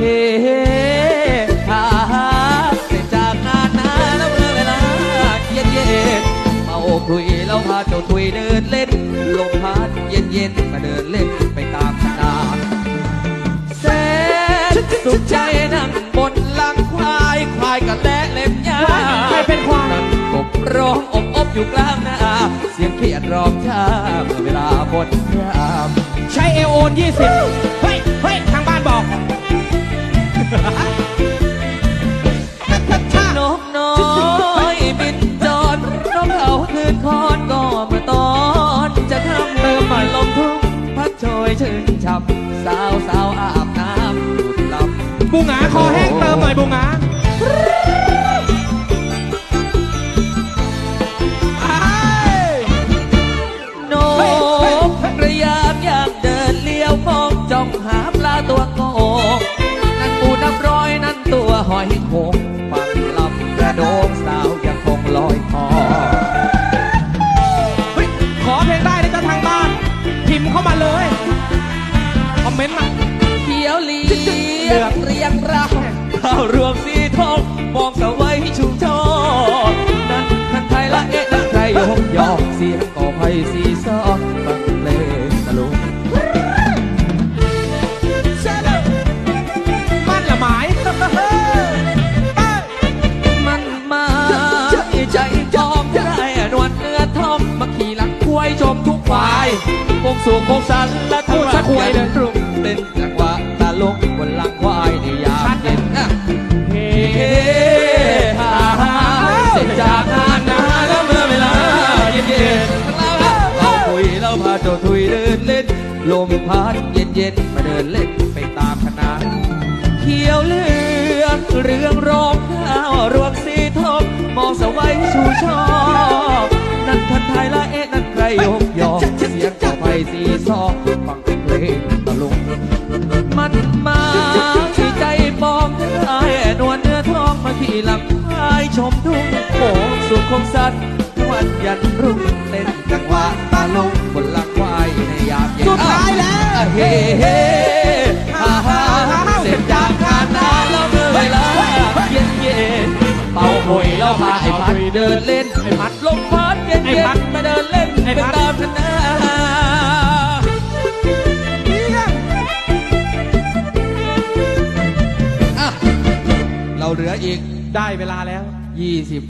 เฮหาเสร็จากงานนาแล้วเวลาเย็นเย็นมาคุยแล้วพาเจ้าถุยเดินเล่นลมพัดเย็นเย็นมาเดินเล่นไปตามสนามแสนสุขใจนั่งบนหลังควายควายกันและเล็บยาใครเป็นควายกบร้องอบอบอยู่กลางนาเสียงเพียรร้องชาเมื่อเวลาบนยามใช้เอโอนยี่สิบ ยชื่นช่ำสาวสาวอาบน้ำดูดลำบูหงาคอแห้งเติมหน่อยบูหงาอ้ายนกกระยามอยากเดินเลี้ยวมองจ้องหาปลาตัวโกงนั่นปูน้ำร้อยนั่นตัวหอยโขงฟังลำกระโดงสาวยังคงลอยคอเฮ้ยขอเพลงได้นะจ๊ะทางบ้านพิมพ์เข้ามาเลยค อมเมนต์มาเขียวเหลียงเรียงราวข้าวรวมสีทองมองสวัยชุมชนนั้นทั้งไทยละเอ๊ะทั้งไทยยกยอเสียงก่อไผ่สีซอ วายชมทุกฝ่ายคงสู่คงสันและทุกสักควายเดินตรงเต้นจังหวะตลกบนหลังควายในยามเย็นอะเฮ้เฮ้ฮ่าฮ่าเสร็จจากงานนะแล้วเมื่อเวลาเย็นเย็นเราคุยเราพาเจ้าทุยเดินเล่น ลมพัดเย็นเย็นมาเดินเล่นไปตามคณะเขียวเหลืองเรืองรองข้าวรวงสีทองมองสวัยชูชอ มันมาที่ใจปองได้นวลเนื้อทองมาขี่หลังควายชมทุ่งโขงสุขคงสัตว์วันยันรุ่งเต้นจังหวะตาลงบนหลังควายในยามเย็นสุดท้ายแล้วอะเฮ้เฮ้ฮ่าฮ่าเสร็จจากงานนาแล้วเมื่อเวลาเย็นเย็นเป่าหุยแล้วพาไอ้พัดเดินเล่นไอ้พัด เราเหลืออีกได้เวลาแล้ว20